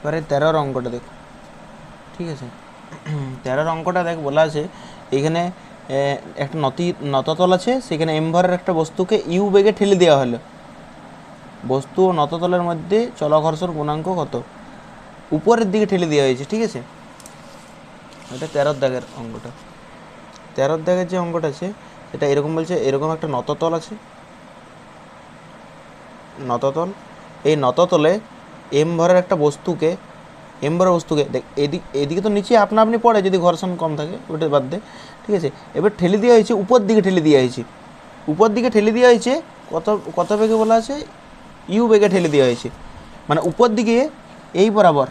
এবারে তেরোর অঙ্কটা দেখো। ঠিক আছে? তেরোর অঙ্কটা দেখ বলা আছে এখানে একটা নতি, নততল আছে, সেখানে এমভরের একটা বস্তুকে ইউ বেগে ঠেলে দেওয়া হলো। বস্তু ও নততলের মধ্যে চলঘর্ষণ গুণাঙ্ক কত? উপরের দিকে ঠেলে দেওয়া হয়েছে, ঠিক আছে? এটা তেরোর দাগের অঙ্কটা। তেরোর দাগের যে অঙ্কটা আছে, সেটা এরকম বলছে, এরকম একটা নততল আছে। নততল, এই নততলে এম ভরের একটা বস্তুকে এম ভরের বস্তুকে, দেখ, এদিক, এদিকে তো নিচে আপনা আপনি পড়ে, যদি ঘর্ষণ কম থাকে, ওটা বাদ দে, ঠিক আছে? এবার ঠেলে দেওয়া হয়েছে, উপর দিকে ঠেলে দেওয়া হয়েছে। উপর দিকে ঠেলে দেওয়া হয়েছে, কত কত বেগে বলা আছে? ইউ বেগে ঠেলে দেওয়া হয়েছে। মানে উপর দিকে এই বরাবর,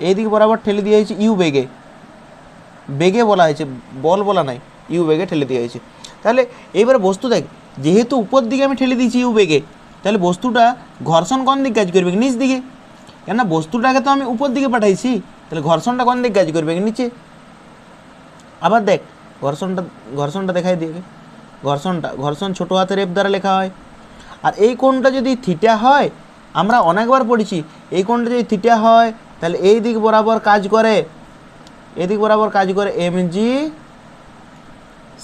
এই দিকে বরাবর ঠেলে দেওয়া হয়েছে ইউ বেগে। বেগে বলা হয়েছে, বল বলা নাই ইউ বেগে ঠেলে দেওয়া হয়েছে। তাহলে এইবার বস্তু দেখ, যেহেতু উপর দিকে আমি ঠেলে দিয়েছি ইউ বেগে তাহলে বস্তুটা ঘর্ষণ কোন দিকে কাজ করবে নিচ দিকে? কেননা বস্তুটাকে তো আমি উপর দিকে পাঠাইছি, তাহলে ঘর্ষণটা কোন দিকে কাজ করবে নিচে? আবার দেখ, ঘর্ষণটা ঘর্ষণটা দেখাই দিয়ে ঘর্ষণটা, ঘর্ষণ ছোটো হাতের এফ দ্বারা লেখা হয়। আর এই কোণটা যদি থিটা হয়, আমরা অনেকবার পড়েছি, এই কোণটা যদি থিটা হয়, তাহলে এই দিক বরাবর কাজ করে এদিক বরাবর কাজ করে এম জি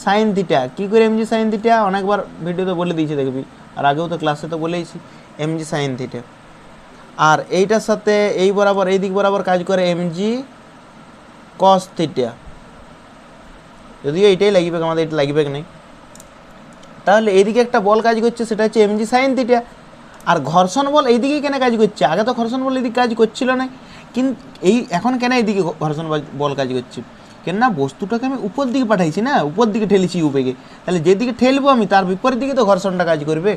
সাইন থিটা কী করে এম জি সাইন থিটা অনেকবার ভিডিওতে বলে দিয়েছি দেখবি। আর আগেও তো ক্লাসে তো বলেইছি এম জি সাইন থিটা আর এইটার সাথে এই বরাবর, এই দিক বরাবর কাজ করে এম জি কস থিটা যদিও এইটাই লাগবে, আমাদের এটা লাগবে নেই? তাহলে এইদিকে একটা বল কাজ করছে, সেটা হচ্ছে এমজি সাইন থিটা আর ঘর্ষণ বল এইদিকেই কেন কাজ করছে? আগে তো ঘর্ষণ বল এদিকে কাজ করছিল না। কিন্তু এই এখন কেন এইদিকে ঘর্ষণ বল কাজ করছে? কেননা বস্তুটাকে আমি উপর দিকে পাঠাইছি না, উপর দিকে ঠেলেছি উপেকে। তাহলে যেদিকে ঠেলবো আমি, তার বিপরীত দিকে তো ঘর্ষণটা কাজ করবে।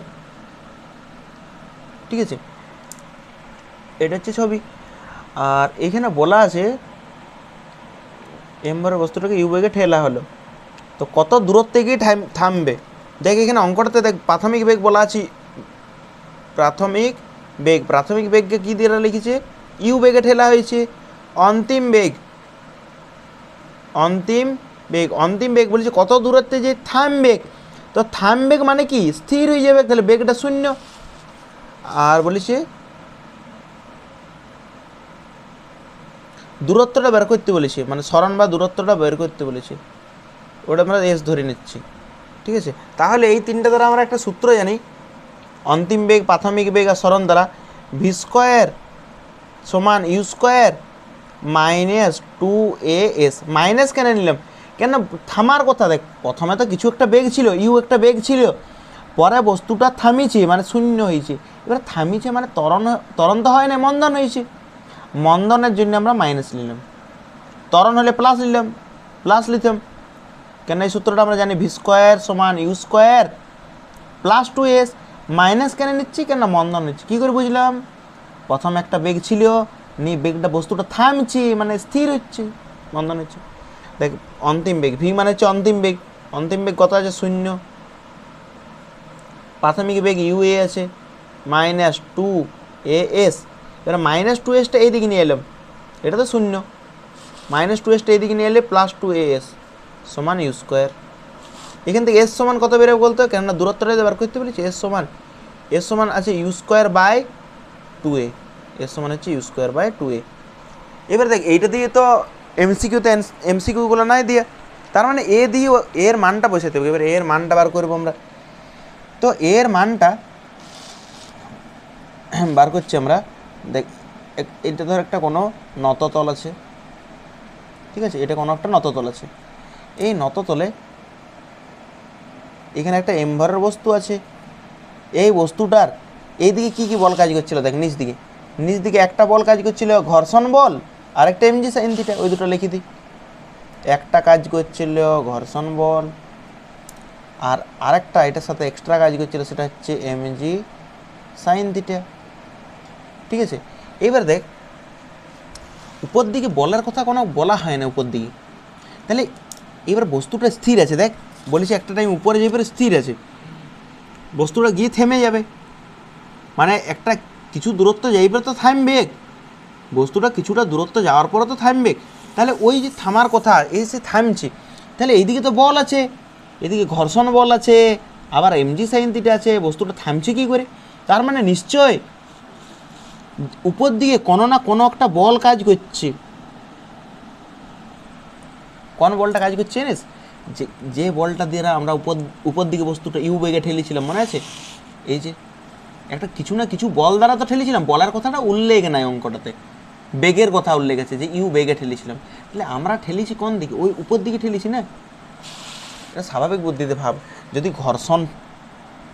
ঠিক আছে? এটা হচ্ছে ছবি। আর এখানে বলা আছে, এম্বারের বস্তুটাকে ইউ বেগে ঠেলা হলো। তো কত দূরত্বে গিয়ে থাম- থামবে? দেখ, এখানে অঙ্কটাতে দেখ, প্রাথমিক বেগ বলা আছে, প্রাথমিক বেগ। প্রাথমিক বেগকে কী দিয়ে লিখেছে? ইউ বেগে ঠেলা হয়েছে। অন্তিম বেগ। অন্তিম বেগ অন্তিম বেগ বলেছে কত দূরত্বে যে থামবেগ তো থামবেগ মানে কি? স্থির হয়ে যাবে, তাহলে বেগটা শূন্য। আর বলেছে, দূরত্বটা বের করতে বলেছে মানে সরণ বা দূরত্বটা বের করতে বলেছে। ওটা আমরা এস ধরে নিচ্ছি, ঠিক আছে? তাহলে এই তিনটা দ্বারা আমরা একটা সূত্র জানি, অন্তিম বেগ, প্রাথমিক বেগ আর সরণ দ্বারা। ভি স্কোয়ার সমান U square minus two A S. Minus কেন নিলাম? কেন থামার কথা দেখ, প্রথমে তো কিছু একটা বেগ ছিল, ইউ একটা বেগ ছিল, পরে বস্তুটা থামিছে মানে শূন্য হয়েছে। এবার থামিছে মানে ত্বরণ ত্বরণ তো হয় না, মন্দন হয়েছে। মন্দনের জন্য আমরা মাইনাস নিলাম। ত্বরণ হলে প্লাস নিলাম, প্লাস নিতাম কেন এই সূত্রটা আমরা জানি, ভি স্কোয়ার সমান U square plus two S. Minus কেন নিচ্ছি? কেন মন্দন নিচ্ছি? কী করে বুঝলাম? প্রথম একটা বেগ ছিল নি বেগটা বস্তুটা থামছি মানে স্থির হচ্ছে মন্দন হচ্ছে। দেখ, অন্তিম বেগ, ভি মানে হচ্ছে অন্তিম বেগ। অন্তিম বেগ কত আছে? শূন্য। প্রাথমিক বেগ ইউ এ আছে, মাইনাস টু এ এস। এবার মাইনাস টু এসটা এইদিকে নিয়ে এলাম। এটা তো শূন্য। মাইনাস টু এসটা এইদিকে নিয়ে এলে প্লাস টু এ এস সমান ইউ স্কোয়ার। এখান থেকে এস সমান কত বেরোবে বলতো কেননা দূরত্বটা বার করতে বলেছি, এস সমান এস সমান আছে U square by two A. S সমান হচ্ছে U square by two A এবার দেখ, এইটা দিয়ে তো এমসিকিউতে এমসিকিউগুলো নাই দিয়ে, তার মানে এ দিয়ে এর মানটা বসাতে হবে। এবার এর মানটা বার করব আমরা। তো এর মানটা বার করছি আমরা। দেখ এটা ধর একটা কোনো নততল আছে। ঠিক আছে? এটা কোনো একটা নততল আছে। এই নততলে এখানে একটা এমভারের বস্তু আছে। এই বস্তুটার এইদিকে কি কি বল কাজ করছিল? দেখ, নিচ দিকে। নিচ দিকে একটা বল কাজ করছিল ঘর্ষণ বল আর আরেকটা এমজি সাইন থিটা, ওই দুটো লিখে দিই। একটা কাজ করছিল ঘর্ষণ বল, আর আরেকটা এটার সাথে এক্সট্রা কাজ করছিল, সেটা হচ্ছে এমজি সাইন থিটা। ঠিক আছে? এবার দেখ, উপর দিকে বলার কথা কোনো বলা হয় না উপর দিকে। তাহলে এবার বস্তুটা স্থির আছে, দেখ, বলেছি একটা টাইম উপরে যাবে স্থির আছে। বস্তুটা গিয়ে থেমে যাবে। মানে একটা কিছু দূরত্ব যাইবে তো থামবে। বস্তুটা কিছুটা দূরত্ব যাওয়ার পরে তো থামবে। তাহলে ওই যে থামার কথা এই সে থামছে। তাহলে এইদিকে তো বল আছে, এদিকে ঘর্ষণ বল আছে, আবার এমজি সাইন থিটা আছে, বস্তুটা থামছে কি করে? তার মানে নিশ্চয় উপর দিকে কোনো না কোনো একটা বল কাজ করছে। কোন বলটা কাজ করছে জানিস? যে যে বলটা দিয়ে আমরা উপর উপর দিকে বস্তুটা ইউ বেগে ঠেলেছিলাম, মনে আছে? এই যে একটা কিছু না কিছু বল দ্বারা তো ঠেলেছিলাম। বলার কথাটা উল্লেখ নাই অঙ্কটাতে। বেগের কথা উল্লেখ আছে যে, ইউ বেগে ঠেলেছিলাম। তাহলে আমরা ঠেলেছি কোন দিকে? ওই উপর দিকে ঠেলেছি না? এটা স্বাভাবিক বুদ্ধিতে ভাব। যদি ঘর্ষণ,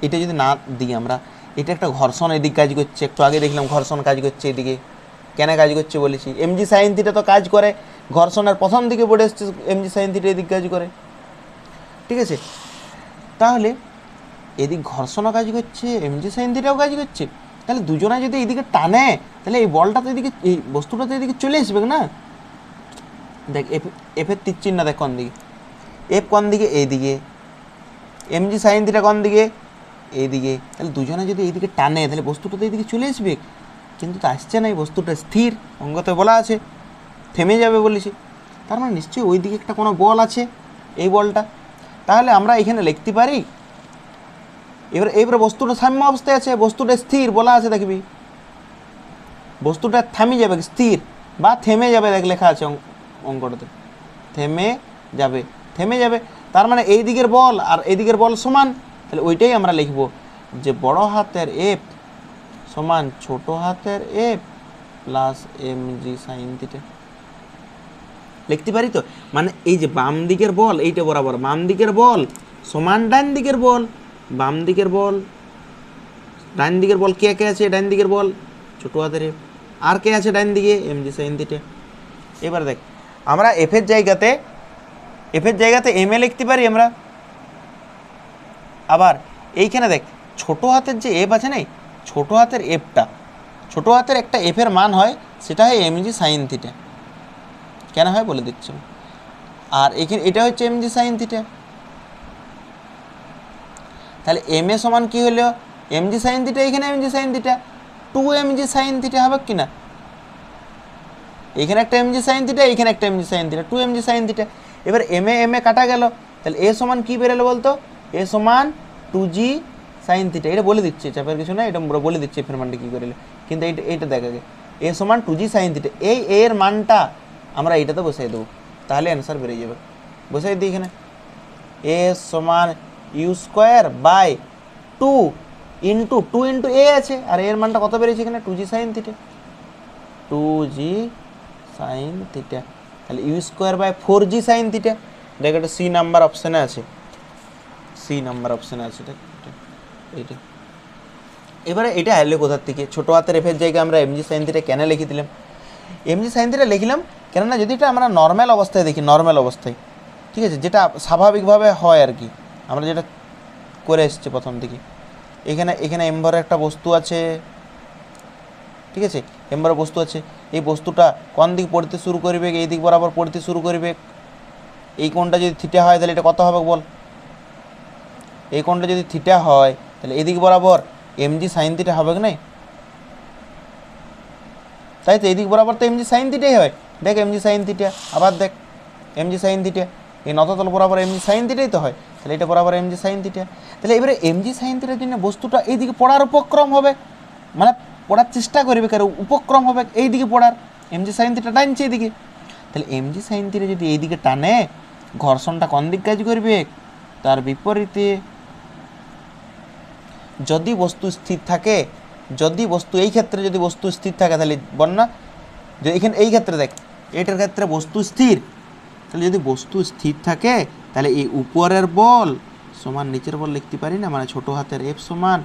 এটা যদি না দিই আমরা, এটা একটা ঘর্ষণ এদিক কাজ করছে। একটু আগে দেখলাম ঘর্ষণ কাজ করছে এদিকে। কেন কাজ করছে বলেছি? এমজি সাইন থিটা তো কাজ করে। ঘর্ষণের প্রথম দিকে পড়ে এসছে, এমজি সাইন এদিক কাজ করে। ঠিক আছে? তাহলে এদিক ঘর্ষণও কাজ করছে, এমজি সাইন থিটাও কাজ করছে। তাহলে দুজনে যদি এদিকে টানে, তাহলে এই বলটা তো এদিকে, এই বস্তুটা তো এদিকে চলে আসবে না? দেখ, এফ, এফের তীর চিহ্ন দেখ কোন দিকে। এফ কোন দিকে? এইদিকে। এমজি সাইন থিটা কোন দিকে? এইদিকে। তাহলে দুজনে যদি এইদিকে টানে, তাহলে বস্তুটা তো এইদিকে চলে আসবে। কিন্তু তো আসছে না, এই বস্তুটা স্থির, অঙ্গতে বলা আছে, থেমে যাবে বলেছি। তার মানে নিশ্চয়ই ওই দিকে একটা কোনো বল আছে, এই বলটা। তাহলে আমরা এখানে লিখতে পারি এবার, এবারে বস্তুটা সাম্য অবস্থায় আছে, বস্তুটা স্থির, বলা আছে, দেখবি। বস্তুটা থামি যাবে, স্থির, বা থেমে যাবে, দেখ, লেখা আছে অঙ্ক- অঙ্কটাতে। থেমে যাবে থেমে যাবে, তার মানে এই দিকের বল আর এই দিকের বল সমান, তাহলে ওইটাই আমরা লিখব যে বড় হাতের এফ সমান ছোট হাতের F plus M G sine theta লিখতে পারি তো? মানে এই যে বাম দিকের বল, এইটা বরাবর, বাম দিকের বল সমান ডান দিকের বল বাম দিকের বল ডাইন দিকের বল কে কে আছে? ডাইন দিকের বল, ছোট হাতের এফ। আর কে আছে ডাইন দিকে? M G sine theta. এবার দেখ, আমরা এফের জায়গাতে এফের জায়গাতে এম এ লিখতে পারি আমরা। আবার এইখানে দেখ, ছোট হাতের যে এফ আছে না ছোট হাতের এফটা, ছোট হাতের একটা এফের মান হয়, সেটা হয় এমজি সাইন থিটা। কেন হয় বলে দিচ্ছি আর এখানে, এটা হচ্ছে এমজি সাইন থিটা। তাহলে এম এ সমান কি হলো? এমজি সাইন থিটা এখানে MG sine theta two MG sine theta হবে কি না এখানে একটা এমজি সাইন থিটা এখানে একটা MG sine theta two MG sine theta এবার এম এ এম এ কাটা গেল। তাহলে এ সমান কী বেরোলো বলতো? এ সমান টু জি সাইন থিটা এটা বলে দিচ্ছে, চাপের কিছু না এটা বলে দিচ্ছে এফের মানটা কী করে কিন্তু এইটা এইটা দেখা গে এ সমান টু জি সাইন থিটা এই এর মানটা আমরা এইটাতে বসাই দেবো। তাহলে অ্যান্সার বেরিয়ে যাবে। বসাই দিই এখানে। এ সমান U square by two into two into A আছে। আর এর মানটা কত বেরিয়েছে এখানে? Two G sine theta two G sine theta তাহলে U square by four G sine theta দেখ এটা সি নাম্বার অপশানে আছে। সি নাম্বার অপশানে আছে। এটা, এইটা। এবারে এটা এলো কোথার থেকে? ছোটো হাতের এফের জায়গায় আমরা এমজি সাইন থিটা কেন লিখে দিলাম? এমজি সাইন থিটা লিখলাম কেননা যদি এটা আমরা নর্মাল অবস্থায় দেখি নর্মাল অবস্থায়, ঠিক আছে? যেটা স্বাভাবিকভাবে হয় আর কি। আমরা যেটা করে এসেছি প্রথম থেকে এখানে এখানে এম্বরে একটা বস্তু আছে। ঠিক আছে? এম্বরে বস্তু আছে। এই বস্তুটা কোন দিক পড়তে শুরু করবে, এই দিক বরাবর পড়তে শুরু করবে? এই কোণটা যদি থিটা হয়, তাহলে এটা কত হবে বল? এই কোণটা যদি থিটা হয়, তাহলে এদিক বরাবর এমজি সাইন থিটা হবে কি নাই? তাই তো এদিক বরাবর তো এমজি সাইন থিটাই হয়। দেখ এমজি সাইন থিটা আবার দেখ এমজি সাইন থিটা এই নততল বরাবর এমজি সাইন থিটাই তো হয়। তাহলে এটা বরাবর এমজি সাইন থিটা তাহলে এবারে এমজি সাইন থিটার জন্য বস্তুটা এইদিকে পড়ার উপক্রম হবে। মানে পড়ার চেষ্টা করবে কারও, উপক্রম হবে এইদিকে পড়ার। এমজি সাইন থিটা টানছে এইদিকে। তাহলে এমজি সাইন থিটা যদি এইদিকে টানে, ঘর্ষণটা কোন দিক কাজ করবে? তার বিপরীতে যদি বস্তু স্থির থাকে, যদি বস্তু এই ক্ষেত্রে যদি বস্তু স্থির থাকে, তাহলে না যে এখানে এই ক্ষেত্রে দেখ, এটার ক্ষেত্রে বস্তু স্থির। তাহলে যদি বস্তু স্থির থাকে, তাহলে এই উপরের বল সমান নিচের বল লিখতে পারি না মানে ছোট হাতের এফ সমান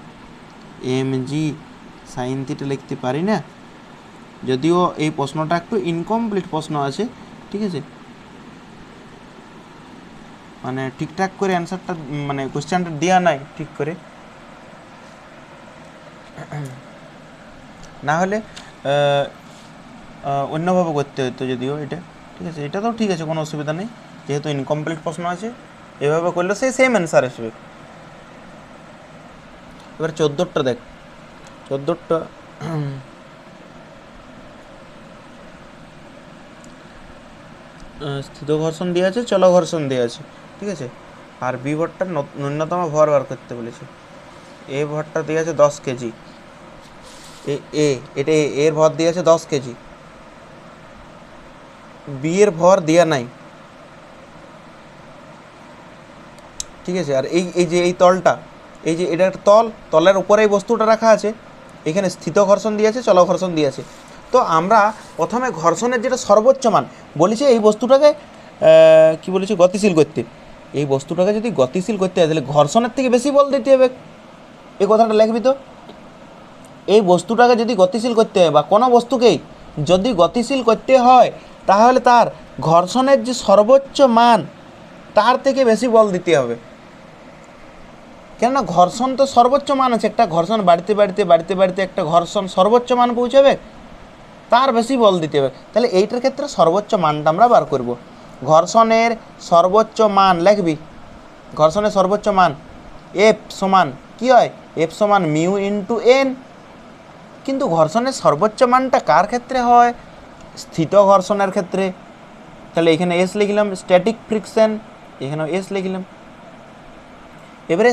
এম জি সাইন থিটা লিখতে পারি না। যদিও এই প্রশ্নটা একটু ইনকমপ্লিট প্রশ্ন আছে, ঠিক আছে? মানে ঠিকঠাক করে অ্যান্সারটা মানে কোশ্চেনটা দেওয়া নাই ঠিক করে। না হলে অন্যভাবে করতে হতো যদিও এটা। ঠিক আছে, এটা তো ঠিক আছে, কোনো অসুবিধা নেই। যেহেতু ইনকমপ্লিট প্রশ্ন আছে, এভাবে করলে সেই সেম অ্যান্সার আসবে। এবার চোদ্দোরটা দেখ। চোদ্দোরটা স্থিত ঘর্ষণ দেওয়া আছে, চলো ঘর্ষণ দেওয়া আছে, ঠিক আছে? আর বি ভরটার ন্যূনতম ভর বার করতে বলেছে। এ ভরটা দেওয়া আছে দশ কেজি। এ এটা এর ভর দিয়ে আছে দশ কেজি। বি এর ভর দেওয়া নাই। ঠিক আছে? আর এই এই যে, এই তলটা, এই যে এটা একটা তল, তলের উপরে এই বস্তুটা রাখা আছে। এখানে স্থিত ঘর্ষণ দিয়ে আছে চল ঘর্ষণ দিয়ে আছে। তো আমরা প্রথমে ঘর্ষণের যেটা সর্বোচ্চ মান, বলেছে এই বস্তুটাকে কি বলেছে, গতিশীল করতে। এই বস্তুটাকে যদি গতিশীল করতে হয়, তাহলে ঘর্ষণের থেকে বেশি বল দিতে হবে। এই কথাটা লিখবি তো? এই বস্তুটাকে যদি গতিশীল করতে হয়, বা কোনো বস্তুকেই যদি গতিশীল করতে হয় তাহলে তার ঘর্ষণের যে সর্বোচ্চ মান, তার থেকে বেশি বল দিতে হবে। কেননা ঘর্ষণ তো সর্বোচ্চ মান আছে, একটা ঘর্ষণ বাড়িতে বাড়িতে বাড়িতে বাড়িতে একটা ঘর্ষণ সর্বোচ্চ মান পৌঁছাবে, তার বেশি বল দিতে হবে। তাহলে এইটার ক্ষেত্রে সর্বোচ্চ মানটা আমরা বার করব। ঘর্ষণের সর্বোচ্চ মান লিখবি। ঘর্ষণের সর্বোচ্চ মান এফ সমান কি হয়? এফ সমান মিউ ইন্টু এন কিন্তু ঘর্ষণের সর্বোচ্চ মানটা কার ক্ষেত্রে হয়? স্থিত ঘর্ষণের ক্ষেত্রে, তাহলে এখানে এস লিখলাম স্ট্যাটিক ফ্রিকশন এখানেও এস লিখলাম। এবারে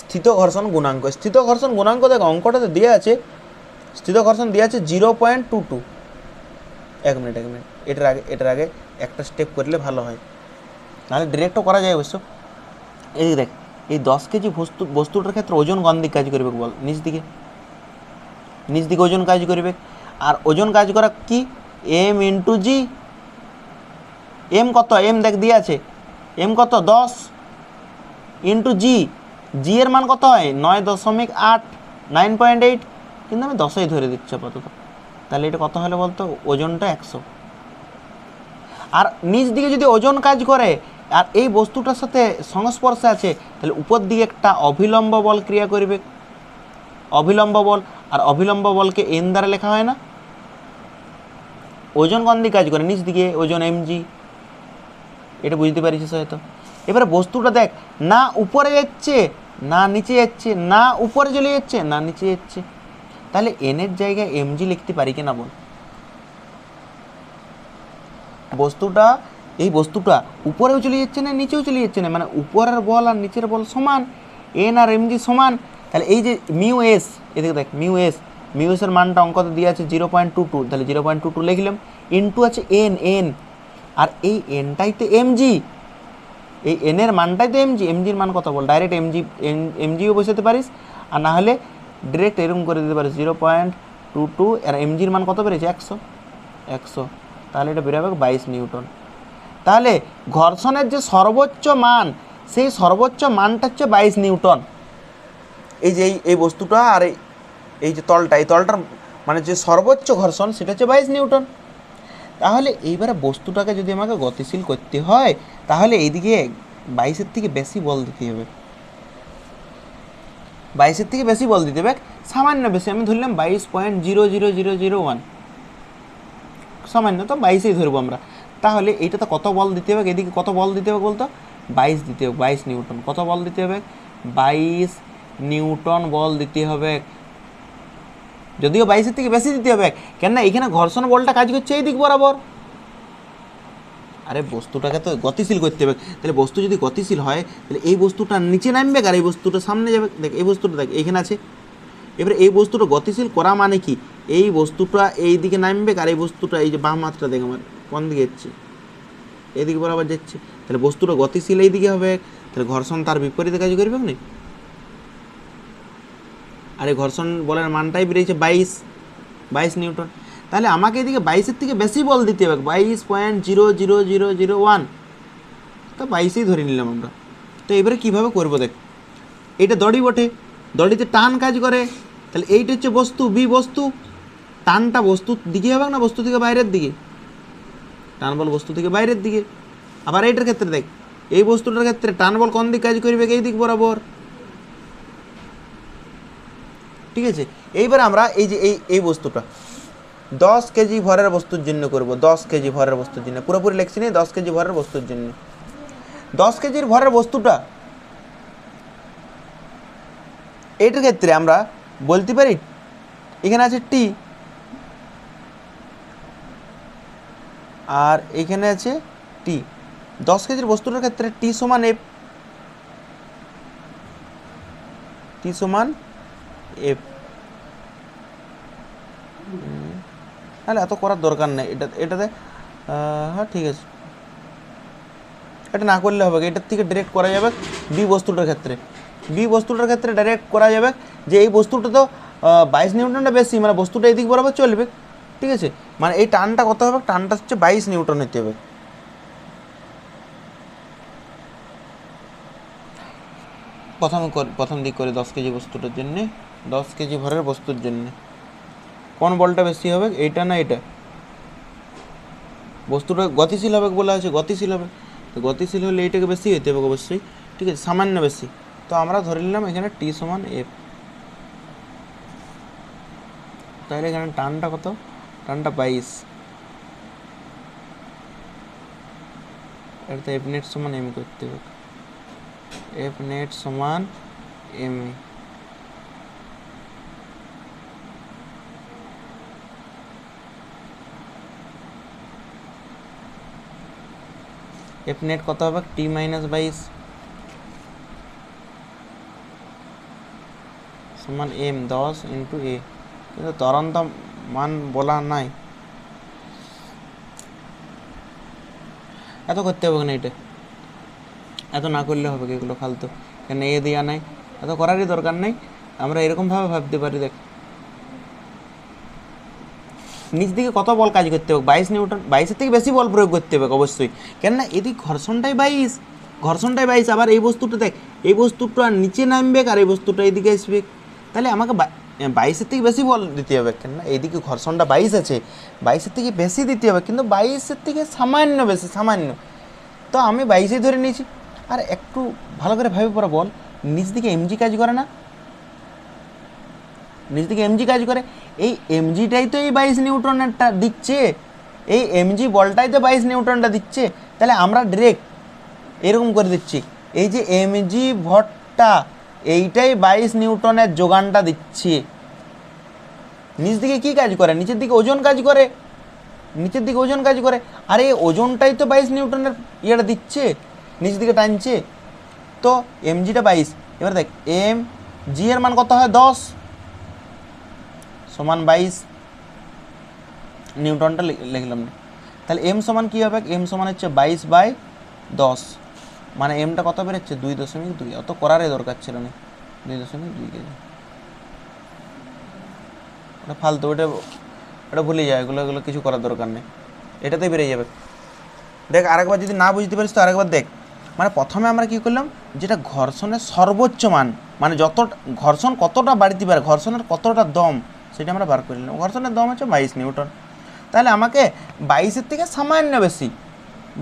স্থিত ঘর্ষণ গুণাঙ্ক স্থিত ঘর্ষণ গুণাঙ্ক দেখ, অঙ্কটাতে দেওয়া আছে স্থিত ঘর্ষণ দেওয়া আছে জিরো পয়েন্ট টু টু এক মিনিট এক মিনিট, এটার আগে এটার আগে একটা স্টেপ করলে ভালো হয়। নাহলে ডিরেক্টও করা যায় অবশ্য। এই দেখ, এই দশ কেজি বস্তু, বস্তুটার ক্ষেত্রে ওজন কোন দিক কাজ করবে বল, নিচ দিকে। নিচ দিকে ওজন কাজ করবে। আর ওজন কাজ করা কি? এম ইন্টু জি এম কত? এম দেখ, দিয়ে আছে। এম কত? দশ। ইন্টু জি জি এর মান কত হয়? নয় দশমিক আট নাইন পয়েন্ট এইট কিন্তু আমি দশই ধরে দিচ্ছি আপাতত। তাহলে এটা কত হলে বলতো? ওজনটা একশো। আর নিচ দিকে যদি ওজন কাজ করে, আর এই বস্তুটার সাথে সংস্পর্শে আছে, তাহলে উপর দিকে একটা অভিলম্ব বল ক্রিয়া করবে। অভিলম্ব বল, আর অভিলম্ব বলকে এন দ্বারা লেখা হয় না। ওজন কোন দিকে কাজ করে? নিচ দিকে, ওজন এমজি। এটা বুঝতে পারিস হয়তো। এবারে বস্তুটা দেখ, না উপরে যাচ্ছে, না নিচে যাচ্ছে, না উপরে চলে যাচ্ছে, না নিচে যাচ্ছে। তাহলে এনের জায়গায় এমজি লিখতে পারি কিনা বল? বস্তুটা, এই বস্তুটা উপরেও চলে যাচ্ছে না, নিচেও চলে যাচ্ছে না? মানে উপরের বল আর নিচের বল সমান এন আর এমজি সমান। তাহলে এই যে মিউ এস এদিকে দেখ মিউ এস মিউ এসের মানটা অঙ্কতে দিয়ে আছে জিরো পয়েন্ট টু টু তাহলে জিরো পয়েন্ট টু টু লিখলাম। ইন্টু আছে এন এন আর এই এনটাই তো এমজি এই এনের মানটাই তো এমজি এমজির মান কত বল? ডাইরেক্ট এমজি এমজিও বসাতে পারিস। আর না হলে ডিরেক্ট এরকম করে দিতে পারিস জিরো পয়েন্ট টু টু আর এমজির মান কত বেড়েছে? একশো। একশো। তাহলে এটা বেরোবে বাইশ নিউটন। তাহলে ঘর্ষণের যে সর্বোচ্চ মান, সেই সর্বোচ্চ মানটা হচ্ছে বাইশ নিউটন। এই যে এই বস্তুটা আর এই যে তলটা, এই তলটার মানে যে সর্বোচ্চ ঘর্ষণ সেটা হচ্ছে বাইশ নিউটন। তাহলে এইবারে বস্তুটাকে যদি আমাকে গতিশীল করতে হয়, তাহলে এইদিকে বাইশের থেকে বেশি বল দিতে হবে। বাইশের থেকে বেশি বল দিতে হবে, সামান্য বেশি। আমি ধরলাম বাইশ point zero zero zero zero one সামান্য, তো বাইশেই ধরবো আমরা। তাহলে এইটা তো কত বল দিতে হবে? এদিকে কত বল দিতে হবে বলতো? বাইশ দিতে হবে, বাইশ নিউটন। কত বল দিতে হবে? বাইশ নিউটন বল দিতে হবে। যদিও বাইশের থেকে বেশি দিতে হবে। কেননা এখানে ঘর্ষণ বলটা কাজ করছে এই দিক বরাবর। আরে বস্তুটাকে তো গতিশীল করতে হবে। তাহলে বস্তু যদি গতিশীল হয়, তাহলে এই বস্তুটা নিচে নামবে আর এই বস্তুটা সামনে যাবে। দেখ, এই বস্তুটা দেখ, এখানে আছে। এবারে এই বস্তুটা গতিশীল করা মানে কি? এই বস্তুটা এই দিকে নামবে আর এই বস্তুটা এই যে বাম হাতটা দেখ আমার, কোন দিকে যাচ্ছে? এদিকে বরাবর যাচ্ছে। তাহলে বস্তুটা গতিশীল এই দিকে হবে। তাহলে ঘর্ষণ তার বিপরীতে কাজ করবে না আর এই ঘর্ষণ বলের মানটাই বেরিয়েছে বাইশ বাইশ নিউটন। তাহলে আমাকে এদিকে বাইশের থেকে বেশি বল দিতে হবে, বাইশ point zero zero zero zero one তো বাইশেই ধরে নিলাম আমরা। তো এবারে কীভাবে করব দেখ। এটা দড়ি বটে, দড়িতে টান কাজ করে। তাহলে এইটা হচ্ছে বস্তু, বি বস্তু। টানটা বস্তুর দিকে হবে না বস্তু থেকে বাইরের দিকে? টান বল বস্তু থেকে বাইরের দিকে। আবার এইটার ক্ষেত্রে দেখ, এই বস্তুটার ক্ষেত্রে টান বল কোন দিক কাজ করবে, এই দিক বরাবর। ঠিক আছে? এইবার আমরা এই যে এই এই বস্তুটা, দশ কেজি ভরের বস্তুর জন্য করব, দশ কেজি ভরের বস্তুর জন্য। পুরোপুরি লেখছি নেই দশ কেজি ভরের বস্তুর জন্য। দশ কেজির ভরের বস্তুটা এইটার ক্ষেত্রে আমরা বলতে পারি, এখানে আছে টি আর এখানে আছে টি দশ কেজির বস্তুটার ক্ষেত্রে টি সমান এফ টি সমান তাহলে এত করার দরকার নেই। এটা এটাতে হ্যাঁ ঠিক আছে। এটা না করলে হবে এটার থেকে ডিরেক্ট করা যাবে বি বস্তুটার ক্ষেত্রে। বি বস্তুটার ক্ষেত্রে ডাইরেক্ট করা যাবে যে এই বস্তুটা তো বাইশ নিউটনটা বেশি মানে বস্তুটা এদিক বরাবর চলবে। ঠিক আছে? মানে এই টানটা কত হবে? টানটা হচ্ছে বাইশ নিউটন হতে হবে। প্রথম প্রথম দিক করে দশ কেজি বস্তুটার জন্যে। দশ কেজি ভরের বস্তুর জন্যে। কোন বলটা বেশি হবে? এইটা না এটা? বস্তুটা গতিশীল হবে বলা আছে, গতিশীল হবে। তো গতিশীল হলে এইটাকে বেশি হতে হবে অবশ্যই। ঠিক আছে, সামান্য বেশি। তো আমরা ধরে নিলাম এখানে টি সমান এফ। তাহলে এখানে টানটা কত? টানটা বাইশ। এটা এফ নেট সমান এম করতে হবে। এফ নেট সমান এম এফ নেট কত হবে? টি মাইনাস বাইশ। সমান এম দশ ইন্টু এ কিন্তু তরন্ত মান বলা নাই। এত করতে হবে না এটা? এত না করলে হবে এগুলো ফালতু? কেন এ দেওয়া নাই? এত করারই দরকার নেই। আমরা এরকমভাবে ভাবতে পারি, দেখ। নিচ দিকে কত বল কাজ করতে হবে? বাইশ নিউটন বাইশের থেকে বেশি বল প্রয়োগ করতে হবে অবশ্যই। কেননা এদিক ঘর্ষণটাই বাইশ। ঘর্ষণটাই বাইশ। আবার এই বস্তুটা দেখ, এই বস্তুটা নিচে নামবে আর এই বস্তুটা এইদিকে আসবে। তাহলে আমাকে বাইশের থেকে বেশি বল দিতে হবে। কেননা এইদিকে ঘর্ষণটা বাইশ আছে। বাইশের থেকে বেশি দিতে হবে। কিন্তু বাইশের থেকে সামান্য বেশি, সামান্য। তো আমি বাইশেই ধরে নিয়েছি। আর একটু ভালো করে ভাবে পরে বল। নিচ দিকে এমজি কাজ করে না? নিচ দিকে এমজি কাজ করে। এই এমজিটাই তো এই বাইশ নিউটনেরটা দিচ্ছে। এই এমজি বলটাই তো বাইশ নিউটনটা দিচ্ছে। তাহলে আমরা ডিরেক্ট এরকম করে দিচ্ছি। এই যে এমজি ভটটা এইটাই বাইশ নিউটনের যোগানটা দিচ্ছে। নিচ দিকে কি কাজ করে? নিচের দিকে ওজন কাজ করে। নিচের দিকে ওজন কাজ করে। আর এই ওজনটাই তো বাইশ নিউটনের ইয়েটা দিচ্ছে। নিচ দিকে টানছে। তো এমজিটা বাইশ। এবার দেখ এম জি এর মান কত হয়? দশ। সমান বাইশ নিউটনটা লিখলাম না। তাহলে এম সমান কী হবে? এম সমান হচ্ছে বাইশ বাই দশ। মানে এমটা কত বেরোচ্ছে? দুই দশমিক দুই। অত করারই দরকার ছিল না। দুই দশমিক দুই কেজি। ওটা ফালতু, ওটা ওটা ভুলে যায় এগুলো এগুলো কিছু করার দরকার নেই। এটাতেই বেরিয়ে যাবে। দেখ, আরেকবার যদি না বুঝতে পারিস তো আরেকবার দেখ। মানে প্রথমে আমরা কি করলাম? যেটা ঘর্ষণের সর্বোচ্চ মান মানে যত ঘর্ষণ কতটা বাড়িতে পারে, ঘর্ষণের কতটা দম সেটা আমরা বার করে নিলাম ঘর্ষণের দম হচ্ছে বাইশ নিউটন। তাহলে আমাকে বাইশের থেকে সামান্য বেশি,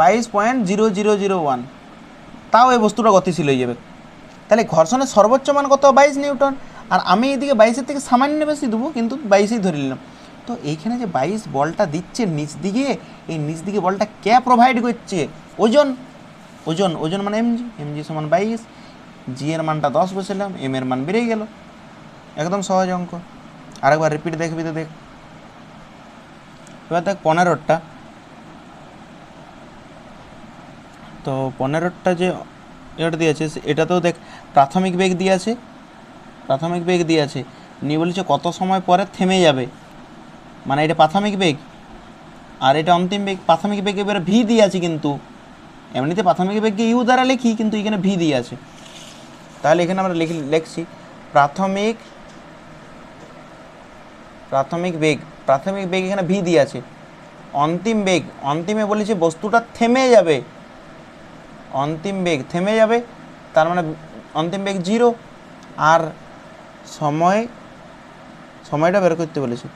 বাইশ point zero zero zero one, তাও এই বস্তুটা গতিশীল হয়ে যাবে। তাহলে ঘর্ষণের সর্বোচ্চ মান কত? বাইশ নিউটন। আর আমি এইদিকে বাইশের থেকে সামান্য বেশি দেবো, কিন্তু বাইশেই ধরে নিলাম। তো এইখানে যে বাইশ বলটা দিচ্ছে নিচ দিকে, এই নিচ দিকে বলটা কে প্রোভাইড করছে? ওজন। ওজন ওজন মানে এমজি এমজি সমান বাইশ। জি এর মানটা দশ বসেলাম এম এর মান বেড়ে গেল। একদম সহজ অঙ্ক। আরেকবার রিপিট দেখবি তো দেখ। এবার দেখ পনেরোটা তো পনেরোটা যে এটা দিয়েছে এটাতেও দেখ প্রাথমিক বেগ দিয়ে আছে প্রাথমিক বেগ দিয়ে আছে নিয়ে বলেছে কত সময় পরে থেমে যাবে। মানে এটা প্রাথমিক বেগ। আর এটা অন্তিম বেগ, প্রাথমিক বেগ এবারে ভি দিয়ে আছে কিন্তু। এমনিতে প্রাথমিক বেগকে ইউ দ্বারা লিখি, কিন্তু এখানে ভি দিয়ে আছে তাহলে এখানে আমরা লিখি লিখছি প্রাথমিক প্রাথমিক বেগ প্রাথমিক বেগ এখানে ভি দিয়ে আছে। অন্তিম বেগ, অন্তিমে বলেছে বস্তুটা থেমে যাবে। অন্তিম বেগ থেমে যাবে, তার মানে অন্তিম বেগ জিরো। আর সময়, সময়টা বের করতে বলেছে।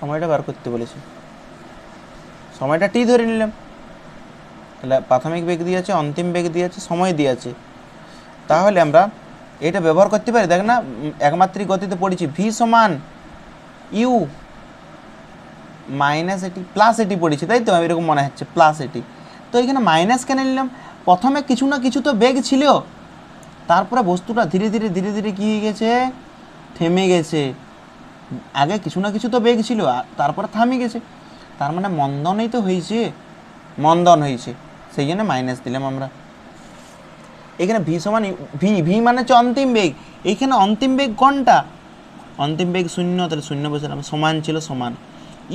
সময়টা বার করতে বলেছে। সময়টা টি ধরে নিলাম। তাহলে প্রাথমিক বেগ দিয়েছে অন্তিম বেগ দিয়েছে সময় দিয়েছে তাহলে আমরা এটা ব্যবহার করতে পারি। দেখ না, একমাত্রিক গতিতে পড়েছি। ভি সমান ইউ মাইনাস এটি প্লাস এটি পড়েছি, তাই তো? এরকম মনে হচ্ছে প্লাস এটি তো এখানে মাইনাস কেন নিলাম? প্রথমে কিছু না কিছু তো বেগ ছিল। তারপরে বস্তুটা ধীরে ধীরে ধীরে ধীরে কী হয়ে গেছে? থেমে গেছে। আগে কিছু না কিছু তো বেগ ছিল তারপরে থামে গেছে। তার মানে মন্দনই তো হয়েছে। মন্দন হয়েছে। সেই জন্য মাইনাস দিলাম আমরা। এখানে ভি সমান ভি ভি মানে হচ্ছে অন্তিম বেগ। এইখানে অন্তিম বেগ কোনটা? অন্তিম বেগ শূন্য, তাহলে শূন্য বসালাম সমান ছিল সমান।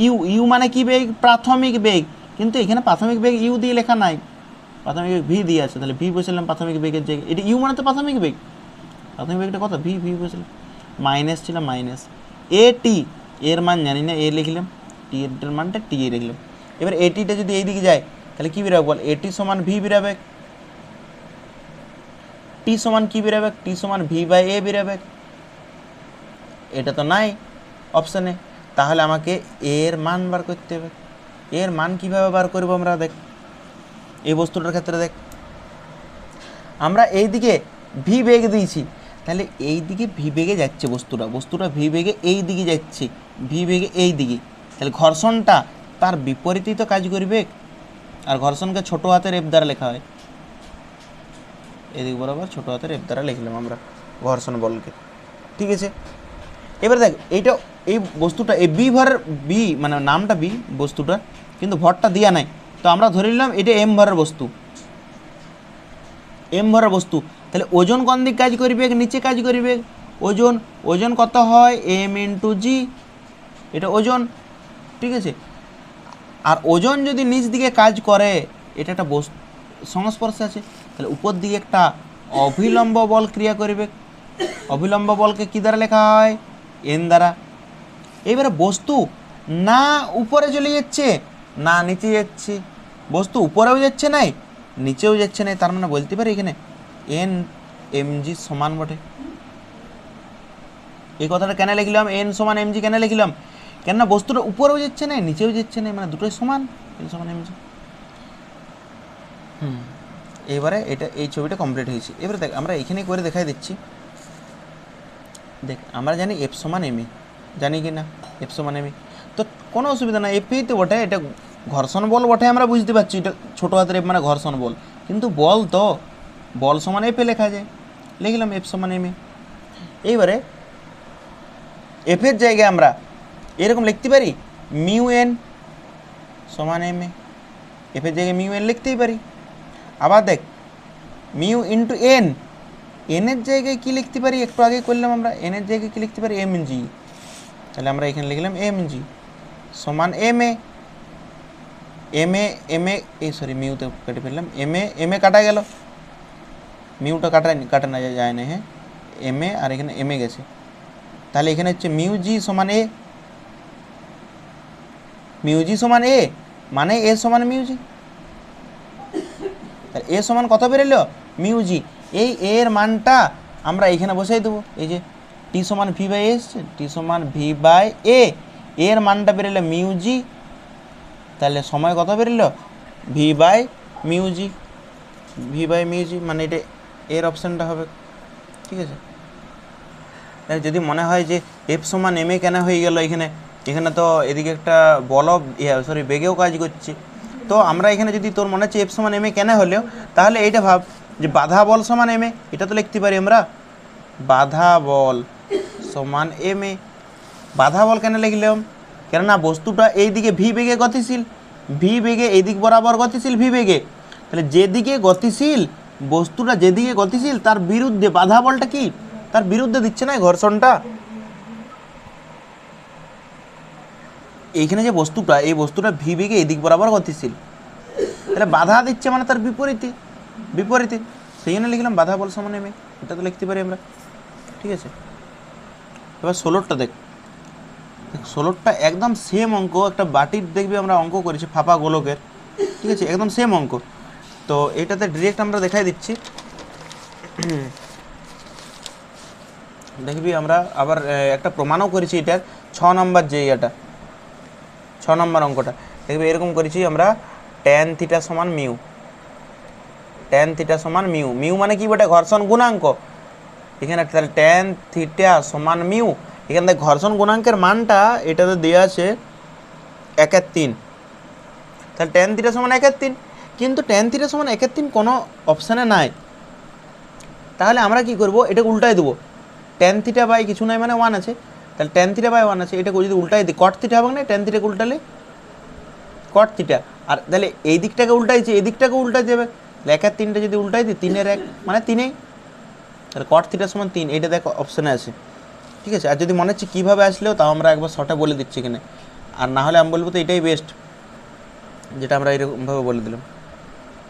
ইউ ইউ মানে কি বেগ? প্রাথমিক বেগ। কিন্তু এখানে প্রাথমিক বেগ ইউ দিয়ে লেখা নাই। প্রাথমিক বেগ ভি দিয়ে আছে। তাহলে ভি বসালাম প্রাথমিক বেগের জায়গায়। এটা ইউ মানে তো প্রাথমিক বেগ। প্রাথমিক বেগটা কত? ভি ভি বসালাম মাইনাস ছিল মাইনাস। এ, টি, এর মান জানি না। এ লিখলাম। টি এর মানটা টি এ লিখলাম। এবার এটিটা যদি এইদিকে যায়, তাহলে কী বেরোবে বল? এটি সমান ভি বেরোবে টি সমান কি বেরোবে টি সমান ভি বাই এ বেরোবে এটা তো নাই অপশানে তাহলে আমাকে এর মান বার করতে হবে। এর মান কীভাবে বার করব আমরা দেখ। এই বস্তুটার ক্ষেত্রে দেখ। আমরা এই দিকে ভি বেগ দিয়েছি। তাহলে এই দিকে ভি বেগে যাচ্ছে বস্তুটা। বস্তুটা ভি বেগে এই দিকে যাচ্ছে। ভি বেগে এই দিকে তাহলে ঘর্ষণটা তার বিপরীতেই তো কাজ করবে। আর ঘর্ষণকে ছোট হাতের এফ দ্বারা লেখা হয়। এদিক বরাবর ছোট হাতের এফ দ্বারা লিখলাম আমরা ঘর্ষণ বলকে। ঠিক আছে? এবার দেখ, এইটা, এই বস্তুটা, এই বি ভরের বি মানে নামটা বি বস্তুটা, কিন্তু ভরটা দেওয়া নাই। তো আমরা ধরে নিলাম এটা এম ভরের বস্তু। এম ভরের বস্তু। তাহলে ওজন কোন দিক কাজ করবে? নিচে কাজ করবে। ওজন ওজন কত হয়? এম ইন্টু জি এটা ওজন। ঠিক আছে? আর ওজন যদি নিচ দিকে কাজ করে, এটা একটা বস্তু সংস্পর্শে আছে। তাহলে উপর দিকে একটা অভিলম্ব বল ক্রিয়া করবে। অভিলম্ব বলকে কী দ্বারা লেখা হয়? এন দ্বারা। এবারে বস্তু না উপরে চলে যাচ্ছে, না নিচে যাচ্ছে। বস্তু উপরেও যাচ্ছে নাই, নিচেও যাচ্ছে নাই, তার মানে বলতে পারি এখানে এন, এম জি সমান বটে। এই কথাটা কেন লিখলাম? এন সমান এম জি কেন লিখলাম? কেননা বস্তুটা উপরেও যাচ্ছে না নিচেও যাচ্ছে না মানে দুটোই সমান, এন সমান এম জি। হুম। এবারে এটা, এই ছবিটা কমপ্লিট হয়েছে। এবারে দেখ, আমরা এখানে করে দেখাই দিচ্ছি। দেখ, আমরা জানি এফ সমান এম জানি কি না এফ সমান এম তো কোনো অসুবিধা না এফই তো বটে, এটা ঘর্ষণ বল বটে, আমরা বুঝতে পারছি, এটা ছোটো হাতের এফ মানে ঘর্ষণ বল। কিন্তু বল তো, বল সমান এফে লেখা যায়। লিখলাম এফ সমান এম এইবারে এফের জায়গায় আমরা এরকম লিখতে পারি, মিউ এন সমান এম এফের জায়গায় মিউ এন লিখতেই পারি। আবার দেখ মিউ ইন্টু এন এনের জায়গায় কি লিখতে পারি? একটু আগে করলাম আমরা এনের জায়গায় কি লিখতে পারি? এম জি তাহলে আমরা এখানে লিখলাম এম জি সমান M A M A M A এই সরি মিউতে কেটে ফেললাম এম এ এম এ কাটা গেল। মিউটা কাটা কাটানো যায় না হ্যাঁ? এম এ আর এখানে এম এ গেছে। তাহলে এখানে হচ্ছে মিউ জি সমান এ মিউ জি সমান এ মানে এ সমান মিউ জি তাহলে এ সমান কত বেরোলো? Mu G. এই এর মানটা আমরা এখানে বসাই দেবো। এই যে টি সমান ভি বাই এ এসছে টি সমান ভি বাই এ এর মানটা বেরোলো মিউ জি। তাহলে সময় কত বেরোলো? V by mu G. V by mu G মানে এটা এর অপশানটা হবে। ঠিক আছে? যদি মনে হয় যে এফ সমান এম এ কেন হয়ে গেল এখানে? এখানে তো এদিকে একটা বল সরি বেগেও কাজ করছে। তো আমরা এখানে যদি তোর মনে হচ্ছে এফ সমান এম এ কেন হলেও, তাহলে এইটা ভাব যে বাধা বল সমান এম এ এটা তো লিখতে পারি আমরা। বাধা বল সমান এম এ বাধা বল কেন লিখলাম? কেননা বস্তুটা এই দিকে ভি বেগে গতিশীল ভি বেগে এই দিক বরাবর গতিশীল ভি বেগে। তাহলে যেদিকে গতিশীল, বস্তুটা যেদিকে গতিশীল, তার বিরুদ্ধে বাধা বলটা কি? তার বিরুদ্ধে দিচ্ছে না ঘর্ষণটা। এইখানে যে বস্তুটা এই বস্তুটা ভি বেগে এদিক বরাবর গতিশীল। তাহলে বাধা দিচ্ছে মানে তার বিপরীতে বিপরীতে। সেই জন্য লিখলাম বাধা বল সমান এমে এটা তো লিখতে পারি আমরা। ঠিক আছে? এবার ষোলোরটা দেখ। ষোলোরটা একদম সেম অঙ্ক, একটা বাটির দেখবি আমরা অঙ্ক করেছি, ফাঁপা গোলকের। ঠিক আছে? একদম সেম অঙ্ক। তো এটাতে ডিরেক্ট আমরা দেখাই দিচ্ছি। দেখবি আমরা আবার একটা প্রমাণও করেছি এটার। ছ নম্বর যে এটা ছ নম্বর অঙ্কটা। দেখবি এরকম করেছি আমরা ট্যান থিটা সমান মিউ ট্যান থিটা সমান মিউ মিউ মানে কি বটে? ঘর্ষণ গুণাঙ্ক। এখানে তাহলে ট্যান থিটা সমান মিউ এখানে দেখ, ঘর্ষণ গুণাঙ্কের মানটা এটাতে দেওয়া আছে একের তিন। তাহলে ট্যান থিটা সমান একের তিন। কিন্তু ট্যান থিটা সমান একের তিন কোনো অপশানে নাই। তাহলে আমরা কি করব? এটা উল্টাই দেবো। ট্যান থিটা বাই কিছু নাই মানে ওয়ান আছে। তাহলে টেন থিটা বাই ওয়ান আছে, এটাকে যদি উল্টাই দিই কট থিটা হবে না টেন থিটাকে উল্টালে? কট থিটা আর তাহলে এই দিকটাকে উল্টাইছে এই দিকটাকে উল্টাই তাহলে একের তিনটা যদি উল্টাই দিই, তিনের এক মানে তিনেই। তাহলে কট থিটার সমান তিন এটা দেখো অপশানে আছে। ঠিক আছে? আর যদি মনে হচ্ছে কীভাবে আসলেও তাও আমরা একবার শর্টে বলে দিচ্ছি এখানে। আর না হলে আমি বলব তো এটাই বেস্ট যেটা আমরা এরকমভাবে বলে দিলাম।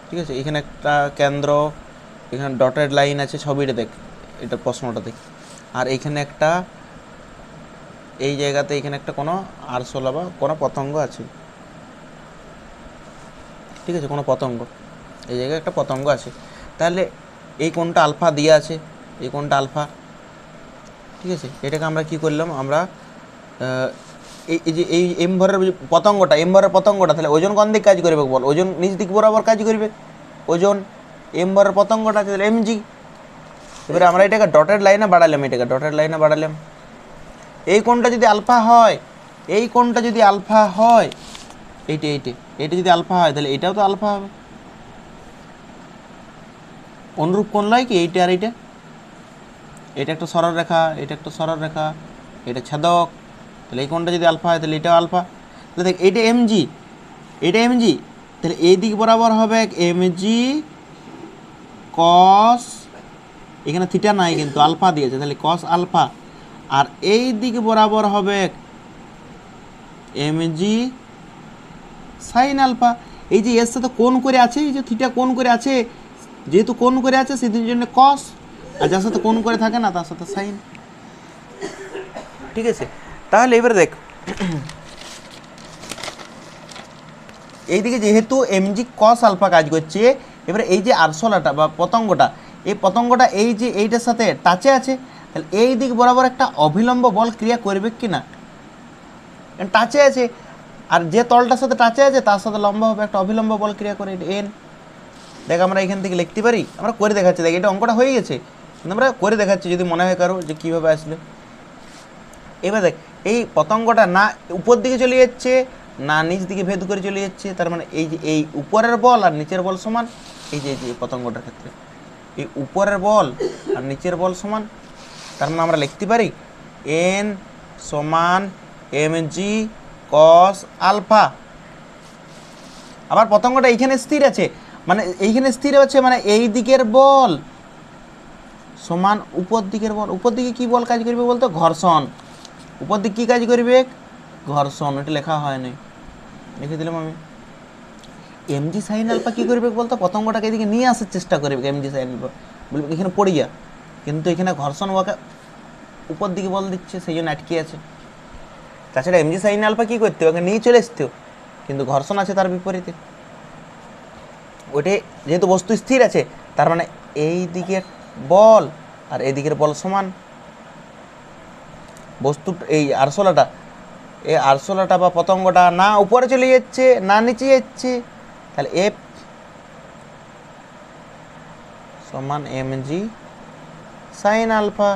ঠিক আছে? এখানে একটা কেন্দ্র, এখানে ডটেড লাইন আছে ছবিটা দেখ, এটা প্রশ্নটা দেখ। আর এইখানে একটা এই জায়গাতে এখানে একটা কোনো আরশোলা বা কোনো পতঙ্গ আছে। ঠিক আছে, কোনো পতঙ্গ। এই জায়গায় একটা পতঙ্গ আছে। তাহলে এই কোনটা আলফা দিয়ে আছে, এই কোনটা আলফা। ঠিক আছে, এটাকে আমরা কি করলাম? আমরা এই যে, এই এম ভরের পতঙ্গটা এম ভরের পতঙ্গটা, তাহলে ওজন কোন দিক কাজ করবে বল? ওজন নিচ দিক বরাবর কাজ করবে। ওজন এম ভরের পতঙ্গটা আছে তাহলে এম জি এবারে আমরা এটাকে ডটেড লাইনে বাড়ালাম, এটাকে ডটেড লাইনে বাড়ালাম। এই কোণটা যদি আলফা হয়, এই কোণটা যদি আলফা হয়, এইটা, এইটে, এইটা যদি আলফা হয়, তাহলে এটাও তো আলফা হবে। অনুরূপ কোণ লয় কি? এইটা আর এইটা? এটা একটা সরল রেখা, এটা একটা সরল রেখা, এটা ছেদক, তাহলে এই কোণটা যদি আলফা হয়, তাহলে এটাও আলফা। তাহলে দেখ এটা এমজি এটা এমজি, তাহলে এই দিক বরাবর হবে এমজি কস এখানে থিটা নাই কিন্তু আলফা দিয়েছে, তাহলে কস আলফা আর এই দিক বরাবর হবে এমজি সাইন আলফা এই যে এর সাথে কোন করে আছে, এই যে থিটা কোন করে আছে, যেহেতু কোন করে আছে সেদিন জন্য কস আর যার সাথে কোন করে থাকে না, তার সাথে সাইন ঠিক আছে? তাহলে এবারে দেখ। এইদিকে যেহেতু এমজি কস আলফা কাজ করছে, এবারে এই যে আরশোলাটা বা পতঙ্গটা, এই পতঙ্গটা এই যে এইটার সাথে টাচে আছে তাহলে এই দিক বরাবর একটা অবিলম্ব বল ক্রিয়া করবে কি না টাচে আছে, আর যে তলটার সাথে টাচে আছে, তার সাথে লম্বা হবে একটা অবিলম্ব বল ক্রিয়া করে এন দেখ, আমরা এখান থেকে লিখতে পারি, আমরা করে দেখাচ্ছি। দেখ, এটা অঙ্কটা হয়ে গেছে, কিন্তু আমরা করে দেখাচ্ছি যদি মনে হয় কারও যে কীভাবে আসলে। এবার দেখ, এই পতঙ্গটা না, উপর দিকে চলে যাচ্ছে, না নিচ দিকে ভেদ করে চলে যাচ্ছে, তার মানে এই যে, এই উপরের বল আর নিচের বল সমান, এই যে এই যে পতঙ্গটার ক্ষেত্রে। এই উপরের বল আর নিচের বল সমান তার মানে আমরা লিখতে পারি এন সমান এম জি কস আলফা। আবার পতঙ্গটা এইখানে স্থির আছে। মানে এইখানে স্থির আছে মানে এই দিকের বল সমান উপর দিকের বল। উপর দিকে কি বল কাজ করবে বলতো? ঘর্ষণ। উপর দিকে কী কাজ করবে? ঘর্ষণ। এটা লেখা হয় নাই লিখে দিলাম আমি। এমজি সাইন আলফা কী করবে বলতো? পতঙ্গটাকে এদিকে নিয়ে আসার চেষ্টা করবে এমজি সাইন আলফা। বলবে এখানে পড়ে যা। কিন্তু এখানে ঘর্ষণ ওকে উপর দিকে বল দিচ্ছে সেই জন্য আটকে আছে। তাছাড়া এমজি সাইন আলফা কী করতে ওকে নিয়ে চলে এসতেও কিন্তু ঘর্ষণ আছে তার বিপরীতে। ওইটাই যেহেতু বস্তু স্থির আছে, তার মানে এই দিকের বল আর এই দিকের বল সমান। বস্তু এই আরশোলাটা এই আরশোলাটা বা পতঙ্গটা না উপরে চলে যাচ্ছে, না নিচে যাচ্ছে, তাহলে এফ সমান এম জি সাইন আলফা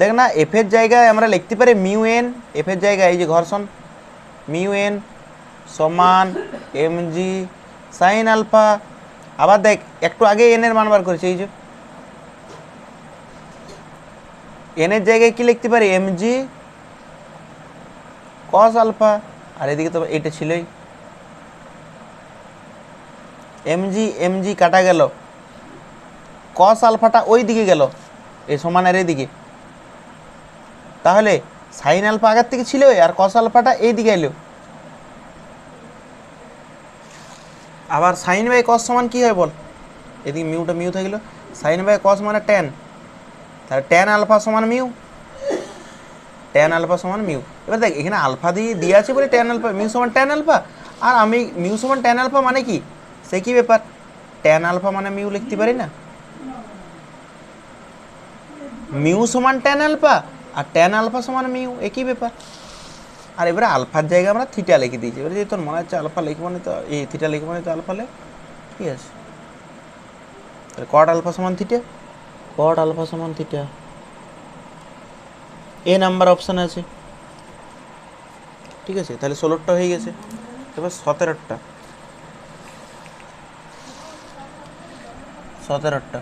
দেখ না এফের জায়গায় আমরা লিখতে পারি মিউ এন এফের জায়গায় এই যে ঘর্ষণ। মিউ এন সমান এম জি সাইন আলফা আবার দেখ, একটু আগে এন এর মান বার করেছে, এই যে। এন এর জায়গায় কি লিখতে পারি? এম জি কস আলফা আর এদিকে তো এটা ছিলই। এম জি এম জি কাটা গেল। কস আলফাটা ওই দিকে গেল। এই সমানের এদিকে তাহলে সাইন আলফা আগের থেকে ছিল আর কস আলফাটা এই দিকে এলো। আবার সাইন বাই কস সমান কী হয় বল? এদিকে মিউটা মিউ থাকল সাইন বাই কস মানে টেন তাহলে টেন আলফা সমান মিউ। টেন আলফা সমান মিউ। এবার দেখ, এখানে আলফা দিয়ে দিয়ে আছে বলে টেন আলফা, মিউ সমান টেন আলফা। আর আমি মিউ সমান টেন আলফা মানে কি? সে কি ব্যাপার? টেন আলফা মানে মিউ লিখতে পারি না। মিউ সমান টেন আলফা আর টেন আলফা সমান মিউ একই ব্যাপার। আর এবারে আলফার জায়গায় আমরা থিটা লিখে দিয়েছি। এবারে যদি তোর মনে হচ্ছে আলফা লিখব না তো এই থিটা লিখব না তো আলফা লেখ ঠিক আছে। তাহলে কট আলফা সমান থিটা কট আলফা সমান থিটা এ নাম্বার অপশান আছে। ঠিক আছে তাহলে ষোলোটা হয়ে গেছে। এবার সতেরোটা। সতেরোটা।